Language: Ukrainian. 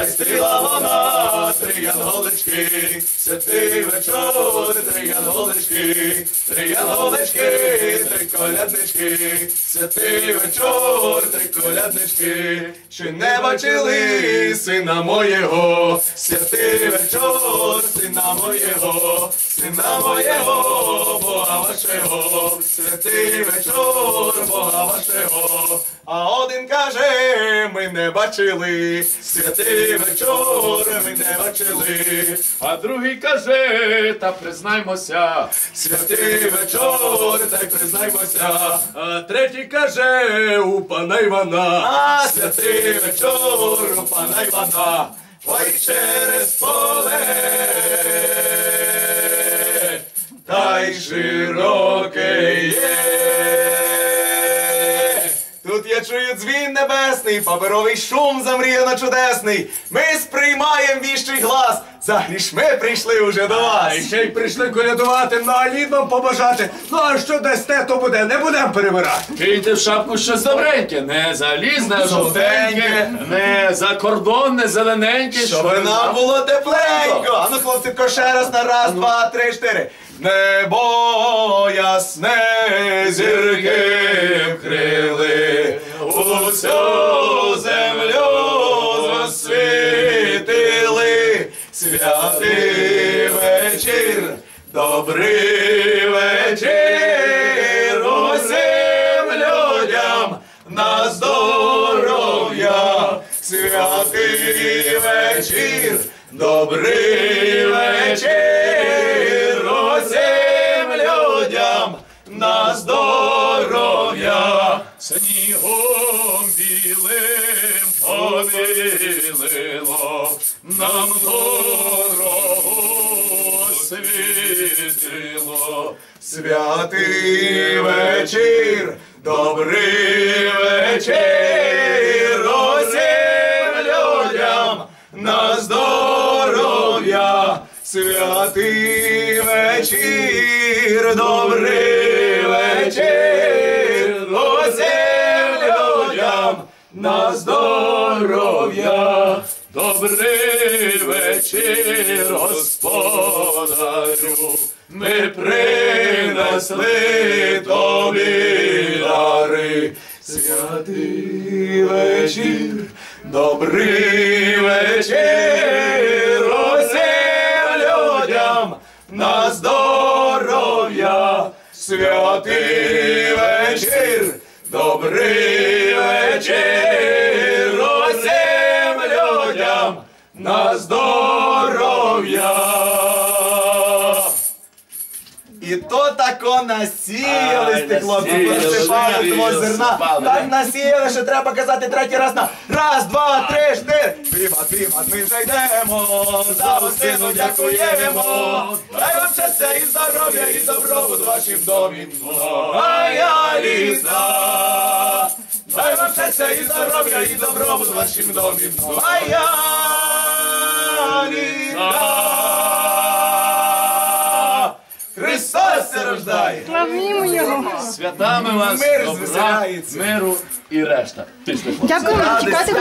та й стріла вона, три янголички, святий вечор, три янголички, три янголички, три коляднички, святий вечор, три коляднички, чи не бачили сина моєго, святий вечор, сина моєго, сина моєго, Бога вашого, святий вечор, Бога вашого. А один каже, ми не бачили, святий вечор, ми не бачили. А другий каже, та признаймося. Святий вечор, та й признаймося. А третій каже, у пана Івана. А святий вечор, у пана Івана, ой через поле. Та й широке Тут я чую дзвін небесний, паперовий шум замріяно чудесний. Ми сприймаємо віщий глас. За грішми прийшли уже до вас. А ще й прийшли колядувати, ну а лідом побажати. Ну а що дасте, то буде, не будемо перебирати. Киньте в шапку щось добреньке, не залізне, жовтеньке, не закордонне, зелененьке. Щоб нам було тепленько. А ну, хлопці, ще раз на раз, два, три, чотири. Небо ясне зірки вкрили, усю землю засвітили. Святий вечір, добрий вечір усім людям на здоров'я. Святий вечір, добрий вечір усім людям на здоров'я. Снігом білим помилило, нам дорогу світило. Святий вечір, добрий вечір людям на здоров'я. Святий вечір, добрий вечір на здоров'я. Добрий вечір, господарю, ми принесли тобі дари. Святий вечір, добрий вечір усім людям на здоров'я. Святий вечір, добрий вечір усім людям на здоров'я. І то тако насіялись ти, хлопці, посипали того зерна. Так насіяли, що треба казати третій раз на раз, два, три, чотири. Піват, піват, ми вже йдемо, за гостину дякуємо. Дай вам щастя і здоров'я, і добробут вашим домі. Ай, вам щастя і здоров'я, і добробут вашим домі. Ай, я літа. Христос се рождає. Славімо його. Святами вас, Мир добра, миру і решта. Дякуємо. Чекати